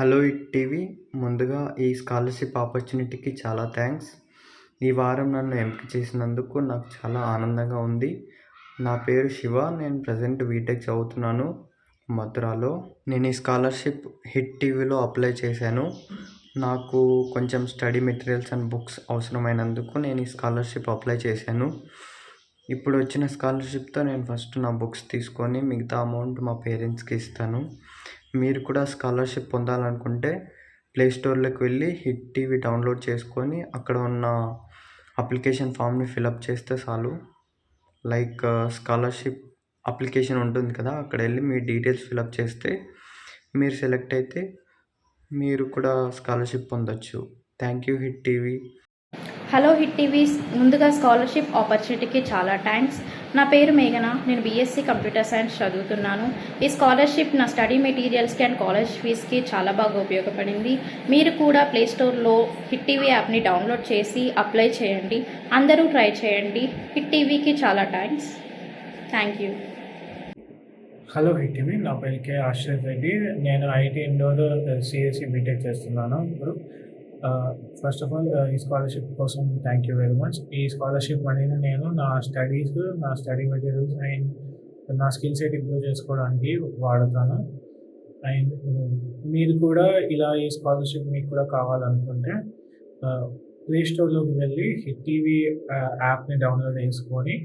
Hello it TV. ముందుగా ఈ scholarship ఆపర్చునిటీకి చాలా థ్యాంక్స్. ఈ వారం నన్ను ఎంపిక చేసినందుకు నాకు చాలా ఆనందంగా ఉంది. నా పేరు శివ నేను ప్రజెంట్ బీటెక్ చదువుతున్నాను మథురాలో నేను ఈ స్కాలర్షిప్ హిట్ టీవీలో అప్లై చేశాను. నాకు కొంచెం స్టడీ మెటీరియల్స్ అండ్ బుక్స్ అవసరమైనందుకు నేను ఈ స్కాలర్షిప్ అప్లై చేశాను. ఇప్పుడు వచ్చిన స్కాలర్షిప్తో నేను ఫస్ట్ నా బుక్స్ తీసుకొని మిగతా అమౌంట్ మా పేరెంట్స్కి ఇస్తాను. మీరు కూడా స్కాలర్షిప్ పొందాలనుకుంటే ప్లే స్టోర్లోకి వెళ్ళి హిట్ టీవీ డౌన్లోడ్ చేసుకొని అక్కడ ఉన్న అప్లికేషన్ ఫామ్ని ఫిలప్ చేస్తే చాలు. లైక్ స్కాలర్షిప్ అప్లికేషన్ ఉంటుంది కదా అక్కడ వెళ్ళి మీ డీటెయిల్స్ ఫిలప్ చేస్తే మీరు సెలెక్ట్ అయితే మీరు కూడా స్కాలర్షిప్ పొందొచ్చు. Thank you Hit TV. Hello Hit TV ముందుగా స్కాలర్షిప్ ఆపర్చునిటీకి చాలా థ్యాంక్స్ నా పేరు మేఘన నేను బీఎస్సీ కంప్యూటర్ సైన్స్ చదువుతున్నాను. ఈ స్కాలర్షిప్ నా స్టడీ మెటీరియల్స్కి అండ్ కాలేజ్ ఫీజ్కి చాలా బాగా ఉపయోగపడింది. మీరు కూడా ప్లే స్టోర్లో హిట్ టీవీ యాప్ని డౌన్లోడ్ చేసి అప్లై చేయండి. అందరూ ట్రై చేయండి. హిట్ టీవీకి చాలా థ్యాంక్స్ థ్యాంక్ యూ హలో హిటిమి నా పేరు కే. ఆశ్రత్ రెడ్డి. నేను ఐటీ ఇండోర్ సిఎస్సి బీటెక్ చేస్తున్నాను. ఇప్పుడు ఫస్ట్ ఆఫ్ ఆల్ ఈ స్కాలర్షిప్ కోసం థ్యాంక్ యూ వెరీ మచ్ ఈ స్కాలర్షిప్ అనేది నేను నా స్టడీస్ నా స్టడీ మెటీరియల్స్ అండ్ నా స్కిల్ సెట్ ఇంప్రూవ్ చేసుకోవడానికి వాడతాను. అండ్ uh, మీరు కూడా ఇలా ఈ స్కాలర్షిప్ మీకు కూడా కావాలనుకుంటే uh, ప్లే స్టోర్లోకి వెళ్ళి హిట్ టీవీ uh, యాప్ని డౌన్లోడ్ చేసుకొని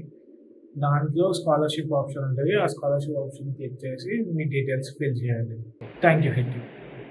దాంట్లో స్కాలర్షిప్ ఆప్షన్ ఉంటుంది. ఆ స్కాలర్షిప్ ఆప్షన్ క్లిక్ చేసి మీ డీటెయిల్స్ ఫిల్ చేయండి. Thank you Hit